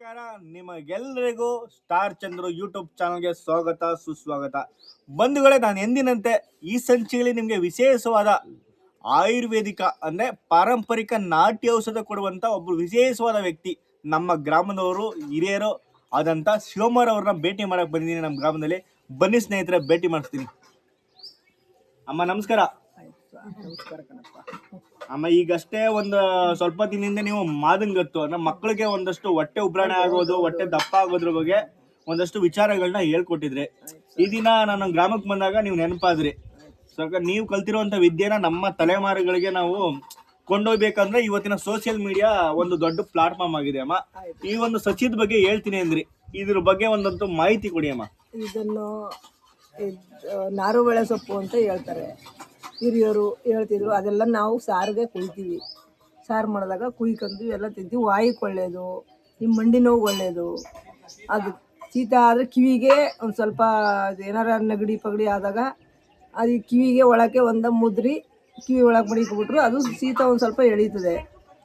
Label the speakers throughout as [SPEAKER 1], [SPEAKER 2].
[SPEAKER 1] ನಮಸ್ಕಾರ. ನಿಮಗೆಲ್ಲರಿಗೂ star Chandru YouTube ಚಾನಲ್ಗೆ ಸ್ವಾಗತ, ಸುಸ್ವಾಗತ. ಬಂಧುಗಳೇ, ನಾನು ಎಂದಿನಂತೆ ಈ ಸಂಚಿಕೆಯಲ್ಲಿ ನಿಮಗೆ ವಿಶೇಷವಾದ ಆಯುರ್ವೇದಿಕ ಅಂದರೆ ಪಾರಂಪರಿಕ ನಾಟಿ ಔಷಧ ಕೊಡುವಂಥ ಒಬ್ಬರು ವಿಶೇಷವಾದ ವ್ಯಕ್ತಿ ನಮ್ಮ ಗ್ರಾಮದವರು, ಹಿರಿಯರು ಆದಂಥ ಶಿವಮರ್ ಅವ್ರನ್ನ ಭೇಟಿ ಮಾಡಕ್ಕೆ ಬಂದಿದ್ದೀನಿ ನಮ್ಮ ಗ್ರಾಮದಲ್ಲಿ. ಬನ್ನಿ ಸ್ನೇಹಿತರೆ, ಭೇಟಿ ಮಾಡಿಸ್ತೀನಿ. ಅಮ್ಮ, ನಮಸ್ಕಾರ.
[SPEAKER 2] ನಮಸ್ಕಾರ ಕಣಪ್ಪ.
[SPEAKER 1] ಅಮ್ಮ ಈಗಷ್ಟೇ ಒಂದು ಸ್ವಲ್ಪ ದಿನದಿಂದ ನೀವು ಮಾದಂಗತ್ತು. ಅಂದ್ರೆ ಮಕ್ಕಳಿಗೆ ಒಂದಷ್ಟು ಹೊಟ್ಟೆ ಉಬ್ರಾಣೆ ಆಗೋದು ಹೊಟ್ಟೆ ದಪ್ಪ ಆಗೋದ್ರ ಬಗ್ಗೆ ಒಂದಷ್ಟು ವಿಚಾರಗಳನ್ನ ಹೇಳ್ಕೊಟ್ಟಿದ್ರಿ. ಈ ದಿನ ನಾನು ಗ್ರಾಮಕ್ಕೆ ಬಂದಾಗ ನೀವು ನೆನಪಾದ್ರಿ. ಸ್ವಲ್ಪ ನೀವು ಕಲ್ತಿರುವಂತ ವಿದ್ಯೆನ ನಮ್ಮ ತಲೆಮಾರುಗಳಿಗೆ ನಾವು ಕೊಂಡೋಗ್ಬೇಕಂದ್ರೆ ಇವತ್ತಿನ ಸೋಷಿಯಲ್ ಮೀಡಿಯಾ ಒಂದು ದೊಡ್ಡ ಪ್ಲಾಟ್ಫಾರ್ಮ್ ಆಗಿದೆ ಅಮ್ಮ. ಈ ಒಂದು ಸಚಿದ ಬಗ್ಗೆ ಹೇಳ್ತೀನಿ ಅಂದ್ರಿ. ಇದ್ರ ಬಗ್ಗೆ ಒಂದಂತ ಮಾಹಿತಿ ಕೊಡಿ ಅಮ್ಮ.
[SPEAKER 2] ಇದನ್ನು ನಾರುಬಳೆ ಸೊಪ್ಪು ಅಂತ ಹೇಳ್ತಾರೆ. ಹಿರಿಯರು ಹೇಳ್ತಿದ್ರು ಅದೆಲ್ಲ ನಾವು ಸಾರಿಗೆ ಕುಯ್ತೀವಿ. ಸಾರು ಮಾಡಿದಾಗ ಕುಯ್ಕೊಂಡು ಎಲ್ಲ ತಿಂತೀವಿ. ವಾಯಿಗೆ ಒಳ್ಳೆಯದು ಈ ಮಂಡಿ ನೋವು ಒಳ್ಳೆಯದು ಅದು ಶೀತ ಆದರೆ ಕಿವಿಗೆ ಒಂದು ಸ್ವಲ್ಪ ಏನಾರ ನೆಗಡಿ ಪಗಡಿ ಆದಾಗ ಅದು ಕಿವಿಗೆ ಒಳಕ್ಕೆ ಒಂದ ಮುದ್ರಿ ಕಿವಿ ಒಳಗೆ ಮಡಿಕೊಬಿಟ್ರು ಅದು ಶೀತ ಒಂದು ಸ್ವಲ್ಪ ಎಳೀತದೆ.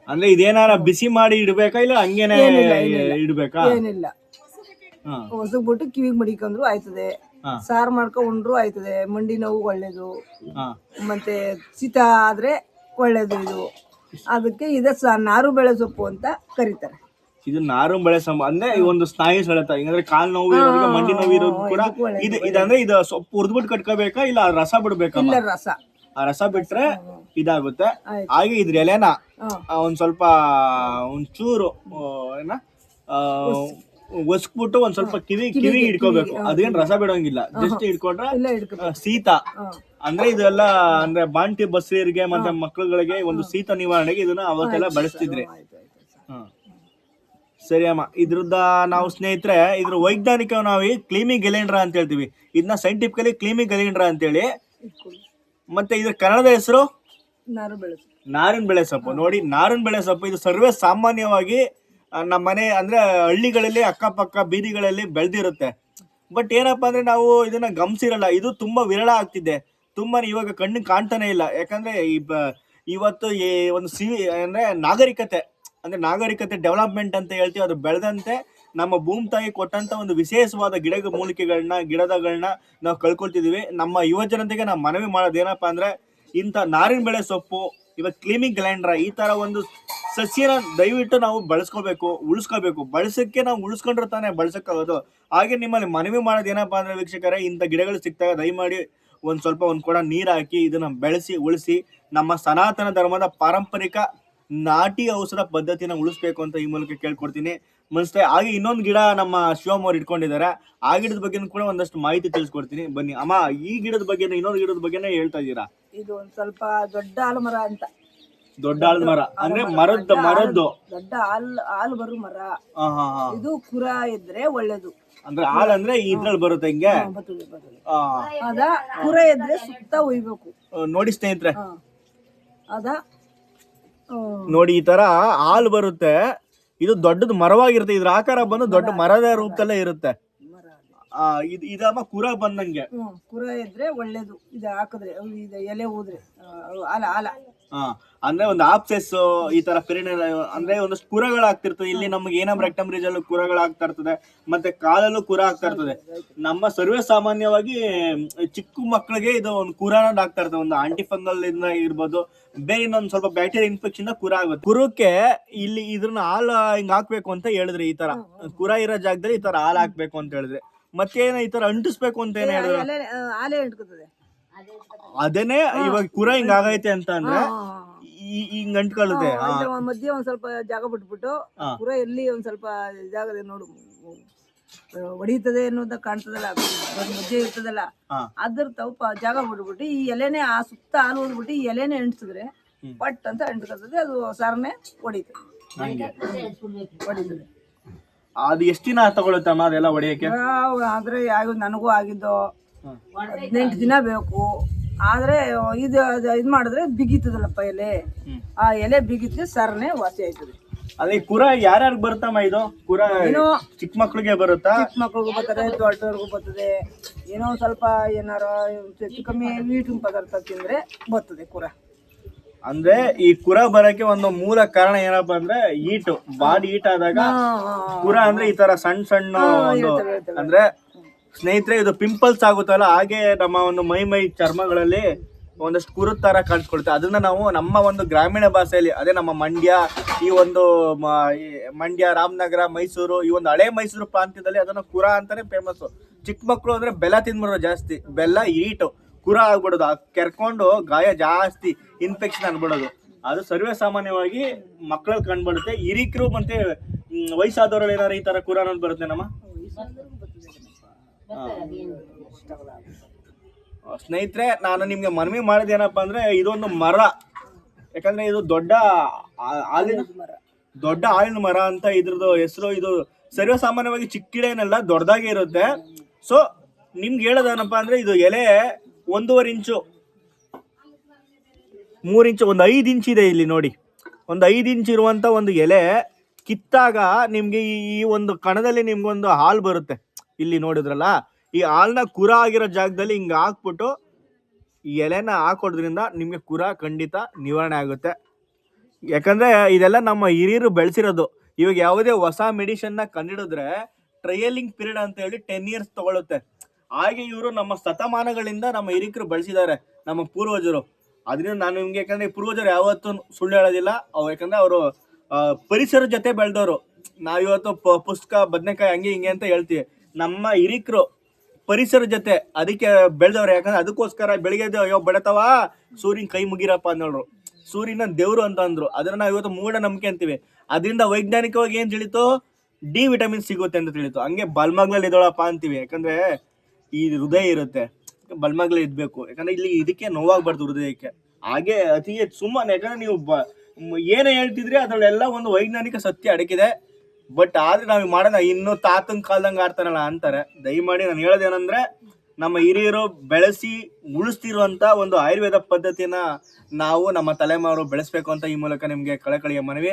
[SPEAKER 1] ಅಂದ್ರೆ ಇದೇನಾರ ಬಿಸಿ ಮಾಡಿ ಇಡಬೇಕಾ ಇಲ್ಲ ಹಂಗೇನೆ
[SPEAKER 2] ಏನಿಲ್ಲ, ಏನಿಲ್ಲ.
[SPEAKER 1] ಇಡ್ಬೇಕಾ?
[SPEAKER 2] ಏನಿಲ್ಲ. ಹೊಸಗ್ಬಿಟ್ಟು ಕಿವಿಗೆ ಮಡಿಕೊಂಡ್ರು ಆಯ್ತದೆ. ಸಾರು ಮಾಡ್ಕೊಂಡು ಉಂಡ್ರು ಆಯ್ತದೆ. ಮಂಡಿ ನೋವು ಒಳ್ಳೇದು. ಮತ್ತೆ ಶೀತ ಆದ್ರೆ ಒಳ್ಳೇದು ಇದು. ಅದಕ್ಕೆ ಇದ ನಾರು ಬೆಳೆ ಸೊಪ್ಪು ಅಂತ ಕರೀತಾರೆ.
[SPEAKER 1] ಇದು ನಾರು ಬೆಳೆ ಸಮ ಅಂದ್ರೆ ಈ ಒಂದು ಸ್ನಾಯು ಸೆಳೆತ. ಹಿಂಗಂದ್ರೆ ಕಾಲ್ ನೋವು ಇರೋರಿಗೆ ಮಂಡಿ ನೋವು ಇರೋದು ಕೂಡ ಇದು ಇದಂದ್ರೆ ಇದು ಸೊಪ್ಪು ಹುರಿದ್ಬಿಟ್ಟು ಕಟ್ಕೋಬೇಕಾ ಇಲ್ಲ ರಸ ಬಿಡಬೇಕಾ?
[SPEAKER 2] ಇಲ್ಲ ರಸ.
[SPEAKER 1] ಆ ರಸ ಬಿಟ್ರೆ ಇದಾಗುತ್ತೆ. ಹಾಗೆ ಇದ್ರ ಎಲೆನ ಒಂದ್ ಸ್ವಲ್ಪ ಒಂಚೂರು ಏನ ಆ, ಒಸ್ಕ್ಬಿಟ್ಟು ಒಂದ್ ಸ್ವಲ್ಪ ಕಿವಿ ಕಿವಿ ಇಟ್ಕೋಬೇಕು. ಅದೇನ್ ರಸ ಬಿಡೋಂಗಿಲ್ಲ. ಜಸ್ಟ್ ಇಟ್ಕೊಂಡ್ರೆ
[SPEAKER 2] ಇಲ್ಲ ಹಿಡ್ಕೊ
[SPEAKER 1] ಆ, ಶೀತ ಅಂದ್ರೆ ಇದೆಲ್ಲ ಅಂದ್ರೆ ಬಾಂಟಿ ಬಸ್ಸರಿಗೆ ಮತ್ತೆ ಮಕ್ಕಳುಗಳಿಗೆ ಒಂದು ಶೀತ ನಿವಾರಣೆಗೆ ಇದನ್ನ ಅವತ್ತೆಲ್ಲ ಬಳಸ್ತಿದ್ರಿ ಸರಿ ಅಮ್ಮ ಇದ್ರದ ನಾವು ಸ್ನೇಹಿತರೆ ಇದ್ರ ವೈಜ್ಞಾನಿಕ ನಾವು ಕ್ಲೀಮಿ ಗೆಲೆಂಡ್ರ ಅಂತ ಹೇಳ್ತೀವಿ. ಇದನ್ನ ಸೈಂಟಿಫಿಕಲಿ ಕ್ಲೀಮಿ ಗೆಲೆಂಡ್ರ ಅಂತ
[SPEAKER 2] ಹೇಳಿ
[SPEAKER 1] ಮತ್ತೆ ಇದ್ರ ಕನ್ನಡದ ಹೆಸರು? ನಾರಿನ ಬೆಳೆ ಸೊಪ್ಪು. ನೋಡಿ ನಾರಿನ ಬೆಳೆ ಸೊಪ್ಪು. ಇದು ಸರ್ವೇ ಸಾಮಾನ್ಯವಾಗಿ ನಮ್ಮ ಮನೆ ಅಂದ್ರೆ ಹಳ್ಳಿಗಳಲ್ಲಿ ಅಕ್ಕಪಕ್ಕ ಬೀದಿಗಳಲ್ಲಿ ಬೆಳೆದಿರುತ್ತೆ. ಬಟ್ ಏನಪ್ಪ ಅಂದ್ರೆ ನಾವು ಇದನ್ನ ಗಮನಿಸಿರಲ್ಲ ಇದು ತುಂಬಾ ವಿರಳ ಆಗ್ತಿದೆ. ತುಂಬಾ ಇವಾಗ ಕಣ್ಣಿಗೆ ಕಾಣ್ತಾನೆ ಇಲ್ಲ. ಯಾಕಂದ್ರೆ ಇವತ್ತು ಈ ಒಂದು ಸಿ, ಅಂದ್ರೆ ನಾಗರಿಕತೆ ಅಂದ್ರೆ ನಾಗರಿಕತೆ ಡೆವಲಪ್ಮೆಂಟ್ ಅಂತ ಹೇಳ್ತೀವಿ, ಅದು ಬೆಳೆದಂತೆ ನಮ್ಮ ಭೂಮಿ ತಾಯಿ ಕೊಟ್ಟಂತ ಒಂದು ವಿಶೇಷವಾದ ಗಿಡ ಮೂಲಿಕೆಗಳನ್ನ ಗಿಡದಗಳನ್ನ ನಾವು ಕಳ್ಕೊಳ್ತಿದೀವಿ. ನಮ್ಮ ಯುವ ಜನತೆಗೆ ನಾವು ಮನವಿ ಮಾಡೋದು ಏನಪ್ಪಾ ಅಂದ್ರೆ ಇಂಥ ನಾರಿನ ಬೆಳೆ ಸೊಪ್ಪು ಇವಾಗ ಕ್ಲೀಮಿಂಗ್ ಗ್ಲ್ಯಾಂಡ್ರ ಈ ತರ ಒಂದು ಸಸ್ಯನ ದಯವಿಟ್ಟು ನಾವು ಬಳಸ್ಕೋಬೇಕು, ಉಳಿಸ್ಕೋಬೇಕು. ಬಳಸಕ್ಕೆ ನಾವು ಉಳಿಸ್ಕೊಂಡ್ರೆ ತಾನೇ ಬಳಸಕ್ಕಾಗೋದು. ಹಾಗೆ ನಿಮ್ಮಲ್ಲಿ ಮನವಿ ಮಾಡೋದು ಏನಪ್ಪಾ ಅಂದ್ರೆ ವೀಕ್ಷಕರೇ, ಇಂಥ ಗಿಡಗಳು ಸಿಗ್ತಾಗ ದಯಮಾಡಿ ಒಂದು ಸ್ವಲ್ಪ ಒಂದು ಕೂಡ ನೀರ್ ಹಾಕಿ, ಇದನ್ನ ಬೆಳೆಸಿ, ಉಳಿಸಿ, ನಮ್ಮ ಸನಾತನ ಧರ್ಮದ ಪಾರಂಪರಿಕ ನಾಟಿ ಔಷಧ ಪದ್ಧತಿನ ಉಳಿಸ್ಬೇಕು ಅಂತ ಈ ಮೂಲಕ ಕೇಳ್ಕೊಡ್ತೀನಿ. ಮನಸ್ತೆ, ಹಾಗೆ ಇನ್ನೊಂದು ಗಿಡ ನಮ್ಮ ಶಿವಮ್ ಅವ್ರು ಇಟ್ಕೊಂಡಿದ್ದಾರೆ. ಆ ಗಿಡದ ಬಗ್ಗೆ ಕೂಡ ಒಂದಷ್ಟು ಮಾಹಿತಿ ತಿಳಿಸ್ಕೊಡ್ತೀನಿ. ಬನ್ನಿ. ಅಮ್ಮ, ಈ ಗಿಡದ ಬಗ್ಗೆ ಇನ್ನೊಂದು ಗಿಡದ ಬಗ್ಗೆನೇ ಹೇಳ್ತಾ ಇದ್ದೀರಾ?
[SPEAKER 2] ಇದು ಒಂದ್ ಸ್ವಲ್ಪ ದೊಡ್ಡ ಆಲಮರ ಅಂತ.
[SPEAKER 1] ದೊಡ್ಡ ಆಲದ ಮರ. ಅಂದ್ರೆ ಮರದ್ದು ಮರದ್ದು.
[SPEAKER 2] ದೊಡ್ಡ ಹಾಲ್ ಹಾಲು ಬರು ಮರ.
[SPEAKER 1] ಹಾ ಹಾ ಹಾ.
[SPEAKER 2] ಇದು ಕುರ ಇದ್ರೆ ಒಳ್ಳೇದು.
[SPEAKER 1] ಅಂದ್ರೆ ಹಾಲ್ ಅಂದ್ರೆ ಇದ್ರಲ್ಲಿ ಬರುತ್ತೆ ಹಿಂಗೆ?
[SPEAKER 2] ಹಾ, ಬರ್ತದೆ ಬರ್ತದೆ.
[SPEAKER 1] ಆ,
[SPEAKER 2] ಅದ ಕುರ ಇದ್ರೆ ಸುತ್ತ ಒಯ್ಬೇಕು.
[SPEAKER 1] ನೋಡಿ ಸ್ನೇಹಿತರೆ.
[SPEAKER 2] ಹಾ. ಅದ
[SPEAKER 1] ನೋಡಿ ಈ ತರ ಹಾಲು ಬರುತ್ತೆ. ಇದು ದೊಡ್ಡದು ಮರವಾಗಿರುತ್ತೆ. ಇದ್ರ ಆಕಾರ ಬಂದು ದೊಡ್ಡ ಮರದ ರೂಪದಲ್ಲೇ ಇರುತ್ತೆ.
[SPEAKER 2] ಮರ.
[SPEAKER 1] ಆ ಇದು ಇದಮ್ಮ ಕುರ ಬಂದಂಗೆ.
[SPEAKER 2] ಹ್ಮ್ ಕುರ ಇದ್ರೆ ಒಳ್ಳೇದು. ಇದು ಹಾಕಿದ್ರೆ ಅವು ಇದು ಎಲೆ ಹೋದ್ರೆ ಆಲ ಆಲ.
[SPEAKER 1] ಹಾ ಅಂದ್ರೆ ಒಂದು ಆಪ್ಸೆಸ್ ಈ ತರ ಪಿರಿಯಡ್ ಅಂದ್ರೆ ಒಂದಷ್ಟು ಕುರಗಳು ಆಗ್ತಿರ್ತದೆ ಇಲ್ಲಿ ನಮ್ಗೆ ಏನಮ್ ರೆಕ್ಟಮ್ ಅಲ್ಲೂ ಕುರಗಳು ಆಗ್ತಾ ಇರ್ತದೆ ಮತ್ತೆ ಕಾಲಲ್ಲೂ ಕುರ ಆಗ್ತಾ ಇರ್ತದೆ. ನಮ್ಮ ಸರ್ವೇ ಸಾಮಾನ್ಯವಾಗಿ ಚಿಕ್ಕ ಮಕ್ಕಳಿಗೆ ಇದು ಒಂದು ಕುರಾನ ಆಗ್ತಾ ಇರ್ತದೆ. ಒಂದು ಆಂಟಿಫಂಗಲ್ ಇಂದ ಇರ್ಬೋದು ಬೇರೆ ಇನ್ನೊಂದು ಸ್ವಲ್ಪ ಬ್ಯಾಕ್ಟೀರಿಯಾ ಇನ್ಫೆಕ್ಷನ್ ಕುರ ಆಗುತ್ತೆ. ಕುರಕ್ಕೆ ಇಲ್ಲಿ ಇದ್ರನ್ನ ಹಾಲು ಹಿಂಗ್ ಹಾಕ್ಬೇಕು ಅಂತ ಹೇಳಿದ್ರೆ ಈ ತರ. ಕುರ ಇರೋ ಜಾಗದಲ್ಲಿ ಈ ತರ ಹಾಲು ಹಾಕ್ಬೇಕು ಅಂತ ಹೇಳಿದ್ರಿ. ಮತ್ತೇನ ಈ ತರ ಅಂಟಿಸ್ಬೇಕು ಅಂತ ಏನ್ ಹೇಳಿದ್ರು
[SPEAKER 2] ಆ, ಆಲೆ ಇಟ್ಕೋತದೆ
[SPEAKER 1] ಅದೇನೆ ಇವಾಗ ಕುರ ಹಿಂಗ ಆಗೈತೆ ಅಂತ ಅಂದ್ರೆ ಈ- ಹಿಂಗ್ ಅಂಟ್ಕೊಳ್ಳುತ್ತೆ.
[SPEAKER 2] ಒಂದ್ ಮಧ್ಯೆ ಒಂದ್ ಸ್ವಲ್ಪ ಜಾಗ ಬಿಟ್ಬಿಟ್ಟು
[SPEAKER 1] ಹಾ.
[SPEAKER 2] ಕುರ ಎಲ್ಲಿ ಒಂದ್ ಸ್ವಲ್ಪ ಜಾಗದ ನೋಡು ಆ, ಹೊಡೀತದೆ ಅನ್ನೋದ ಕಾಣ್ತದಲ್ಲ ಒಂದ್ ಮಧ್ಯೆ ಇರ್ತದಲ್ಲ.
[SPEAKER 1] ಹಾ.
[SPEAKER 2] ಅದ್ರ ತವಪ ಜಾಗ ಬಿಟ್ಬಿಟ್ಟು ಈ ಎಲೆನೆ ಆ ಸುತ್ತ ಹಾಲು ಹೋಗ್ಬಿಟ್ಟು ಈ ಎಲೆನೆ
[SPEAKER 1] ಅಂಟಿಸಿದ್ರೆ.
[SPEAKER 2] ಪಟ್ ಅಂತ ಎಂಟ್ಕೊತದೆ ಅದು ಸಾರನೆ ಹೊಡಿತದೆ
[SPEAKER 1] ಹಂಗೆ.
[SPEAKER 2] ಹೊಡಿತದೆ
[SPEAKER 1] ಅದು ಎಷ್ಟು ದಿನ ತಗೊಳುತ್ತಮ್ಮ ಅದೆಲ್ಲ ಹೊಡಿಯಕ್ಕೆ?
[SPEAKER 2] ಆದ್ರೆ ಯಾವ ನನಗೂ ಆಗಿದ್ದು. ಹದಿನೆಂಟು ದಿನ ಬೇಕು. ಆದ್ರೆ ಇದು ಇದು ಮಾಡಿದ್ರೆ ಬಿಗಿತದಲ್ಲಪ್ಪ ಎಲೆ. ಆ ಎಲೆ ಬಿಗಿದ್ರೆ ಸರ್ನೆ ವಾಸಿ ಆಯ್ತದೆ.
[SPEAKER 1] ಅದೇ ಕುರ ಯಾರ್ಯಾರು ಬರುತ್ತಮ್ಮ ಇದು? ಕುರ
[SPEAKER 2] ಏನೋ
[SPEAKER 1] ಚಿಕ್ಕ ಮಕ್ಳಿಗೆ ಬರುತ್ತಾ?
[SPEAKER 2] ಚಿಕ್ಕ ಮಕ್ಳಿಗೂ ಬರ್ತದೆ ದೊಡ್ಡವ್ರಿಗೂ ಬರ್ತದೆ. ಏನೋ ಸ್ವಲ್ಪ ಏನಾರ ಹೆಚ್ಚು ಕಮ್ಮಿ ವೀಟಿನ ಪದಾರ್ಥ ತಿಂದ್ರೆ ಬರ್ತದೆ ಕುರ.
[SPEAKER 1] ಅಂದ್ರೆ ಈ ಕುರ ಬರಕ್ಕೆ ಒಂದು ಮೂಲ ಕಾರಣ ಏನಪ್ಪಾ ಅಂದ್ರೆ ಈಟು. ಬಾಡಿ ಈಟ್ ಆದಾಗ ಕುರ ಅಂದ್ರೆ ಈ ತರ ಸಣ್ಣ ಸಣ್ಣ ಒಂದು ಅಂದ್ರೆ ಸ್ನೇಹಿತರೆ ಇದು ಪಿಂಪಲ್ಸ್ ಆಗುತ್ತಲ್ಲ ಹಾಗೆ ನಮ್ಮ ಒಂದು ಮೈ ಮೈ ಚರ್ಮಗಳಲ್ಲಿ ಒಂದಷ್ಟು ಕುರು ತರ ಕಾಣಿಸ್ಕೊಳುತ್ತೆ. ಅದನ್ನ ನಾವು ನಮ್ಮ ಒಂದು ಗ್ರಾಮೀಣ ಭಾಷೆಯಲ್ಲಿ ಅದೇ ನಮ್ಮ ಮಂಡ್ಯ ಈ ಒಂದು ಮಂಡ್ಯ ರಾಮನಗರ ಮೈಸೂರು ಈ ಒಂದು ಹಳೆ ಮೈಸೂರು ಪ್ರಾಂತ್ಯದಲ್ಲಿ ಅದನ್ನ ಕುರ ಅಂತಾನೆ ಫೇಮಸ್ ಚಿಕ್ಕ ಮಕ್ಕಳು ಅಂದ್ರೆ ಬೆಲ್ಲ ತಿನ್ಬಿಡೋದು ಜಾಸ್ತಿ. ಬೆಲ್ಲ ಈಟು. ಕುರ ಆಗ್ಬಿಡೋದು. ಆ ಕೆರ್ಕೊಂಡು ಗಾಯ ಜಾಸ್ತಿ ಇನ್ಫೆಕ್ಷನ್ ಆಗ್ಬಿಡೋದು. ಅದು ಸರ್ವೇ ಸಾಮಾನ್ಯವಾಗಿ ಮಕ್ಕಳಲ್ಲಿ ಕಂಡುಬರುತ್ತೆ ಹಿರಿಕರು ಮತ್ತೆ ವಯಸ್ಸಾದವರಲ್ಲಿ ಏನಾರು ಈ ತರ ಕುರ ಅನ್ನೋದು ಬರುತ್ತೆ ನಮ್ಮ? ಸ್ನೇಹಿತರೆ ನಾನು ನಿಮ್ಗೆ ಮನವಿ ಮಾಡಿದೇನಪ್ಪ ಅಂದ್ರೆ ಇದೊಂದು ಮರ. ಯಾಕಂದ್ರೆ ಇದು ದೊಡ್ಡ ಹಾಲಿನ ದೊಡ್ಡ ಹಾಲಿನ ಮರ ಅಂತ ಇದ್ರದ್ದು ಹೆಸರು. ಇದು ಸರ್ವೇ ಸಾಮಾನ್ಯವಾಗಿ ಚಿಕ್ಕಿಡೇನೆಲ್ಲ ದೊಡ್ಡದಾಗೆ ಇರುತ್ತೆ. ಸೊ ನಿಮ್ಗೆ ಹೇಳೋದೇನಪ್ಪ ಅಂದ್ರೆ ಇದು ಎಲೆ ಒಂದೂವರೆ ಇಂಚು. ಮೂರು ಇಂಚು, ಒಂದು ಐದು ಇಂಚ್ ಇದೆ ಇಲ್ಲಿ ನೋಡಿ. ಒಂದು ಐದು ಇಂಚ್ ಇರುವಂತ ಒಂದು ಎಲೆ ಕಿತ್ತಾಗ ನಿಮಗೆ ಈ ಒಂದು ಕಣದಲ್ಲಿ ನಿಮ್ಗೊಂದು ಹಾಲು ಬರುತ್ತೆ. ಇಲ್ಲಿ ನೋಡಿದ್ರಲ್ಲ, ಈ ಹಾಲ್ನ ಕುರ ಆಗಿರೋ ಜಾಗದಲ್ಲಿ ಹಿಂಗೆ ಹಾಕ್ಬಿಟ್ಟು ಈ ಎಲೆನ ಹಾಕೋದ್ರಿಂದ ನಿಮಗೆ ಕುರ ಖಂಡಿತ ನಿವಾರಣೆ ಆಗುತ್ತೆ. ಯಾಕಂದ್ರೆ ಇದೆಲ್ಲ ನಮ್ಮ ಹಿರಿಯರು ಬೆಳೆಸಿರೋದು. ಇವಾಗ ಯಾವುದೇ ಹೊಸ ಮೆಡಿಷನ್ನ ಕಂಡಿಡಿದ್ರೆ ಟ್ರಯಲಿಂಗ್ ಪೀರಿಯಡ್ ಅಂತ ಹೇಳಿ ಟೆನ್ ಇಯರ್ಸ್ ತಗೊಳುತ್ತೆ. ಹಾಗೆ ಇವರು ನಮ್ಮ ಶತಮಾನಗಳಿಂದ ನಮ್ಮ ಹಿರಿಕರು ಬಳಸಿದ್ದಾರೆ ನಮ್ಮ ಪೂರ್ವಜರು. ಅದರಿಂದ ನಾನು ನಿಮ್ಗೆ ಯಾಕಂದ್ರೆ ಪೂರ್ವಜರು ಯಾವತ್ತೂ ಸುಳ್ಳು ಹೇಳೋದಿಲ್ಲ. ಅವ್ರು ಯಾಕಂದ್ರೆ ಅವರು ಪರಿಸರ ಜೊತೆ ಬೆಳೆದವರು. ನಾವಿವತ್ತು ಪುಸ್ತಕ, ಬದನೆಕಾಯಿ ಹಂಗೆ ಹಿಂಗೆ ಅಂತ ಹೇಳ್ತೀವಿ. ನಮ್ಮ ಹಿರಿಕರು ಪರಿಸರ ಜೊತೆ ಅದಕ್ಕೆ ಬೆಳೆದವ್ರು. ಯಾಕಂದ್ರೆ ಅದಕ್ಕೋಸ್ಕರ ಬೆಳಿಗ್ಗೆ ಅಯ್ಯೋ ಬೆಳತವ ಸೂರ್ಯನ ಕೈ ಮುಗಿರಪ್ಪ ಅನ್ನೋರು ಸೂರ್ಯನ ದೇವರು ಅಂತ ಅಂದ್ರು. ಅದನ್ನ ನಾವು ಇವತ್ತು ಮೂಢ ನಂಬಿಕೆ ಅಂತೀವಿ. ಅದರಿಂದ ವೈಜ್ಞಾನಿಕವಾಗಿ ಏನ್ ತಿಳಿತು? ಡಿ ವಿಟಮಿನ್ ಸಿಗುತ್ತೆ ಅಂತ ತಿಳಿತು. ಹಂಗೆ ಬಲ್ಮಗ್ಲಲ್ಲಿ ಇದ್ದೋಳಪ್ಪ ಅಂತೀವಿ. ಯಾಕಂದ್ರೆ ಈ ಹೃದಯ ಇರುತ್ತೆ, ಬಲ್ಮಗ್ಲೇ ಇದ್ಬೇಕು ಯಾಕಂದ್ರೆ ಇಲ್ಲಿ ಇದಕ್ಕೆ ನೋವಾಗ್ಬಾರ್ದು ಹೃದಯಕ್ಕೆ. ಹಾಗೆ ಅತಿ ಹೆಚ್ಚು ಸುಮ್ಮನೆ, ಯಾಕಂದ್ರೆ ನೀವು ಬ- ಏನೇ ಹೇಳ್ತಿದ್ರಿ, ಅದರಲ್ಲೆಲ್ಲ ಒಂದು ವೈಜ್ಞಾನಿಕ ಸತ್ಯ ಅಡಕಿದೆ ಬಟ್ ಆದ್ರೆ ನಾವು ಮಾಡೋಣ, ಇನ್ನು ತಾತನ ಕಾಲ್ದಂಗೆ ಆಡ್ತಾರಲ್ಲ ಅಂತಾರೆ. ದಯಮಾಡಿ ನಾನು ಹೇಳೋದೇನಂದ್ರೆ, ನಮ್ಮ ಹಿರಿಯರು ಬೆಳೆಸಿ ಉಳಿಸ್ತಿರುವಂತ ಒಂದು ಆಯುರ್ವೇದ ಪದ್ಧತಿನ ನಾವು ನಮ್ಮ ತಲೆಮಾರು ಬೆಳೆಸ್ಬೇಕು ಅಂತ ಈ ಮೂಲಕ ನಿಮ್ಗೆ ಕಳಕಳಿಯ ಮನವಿ.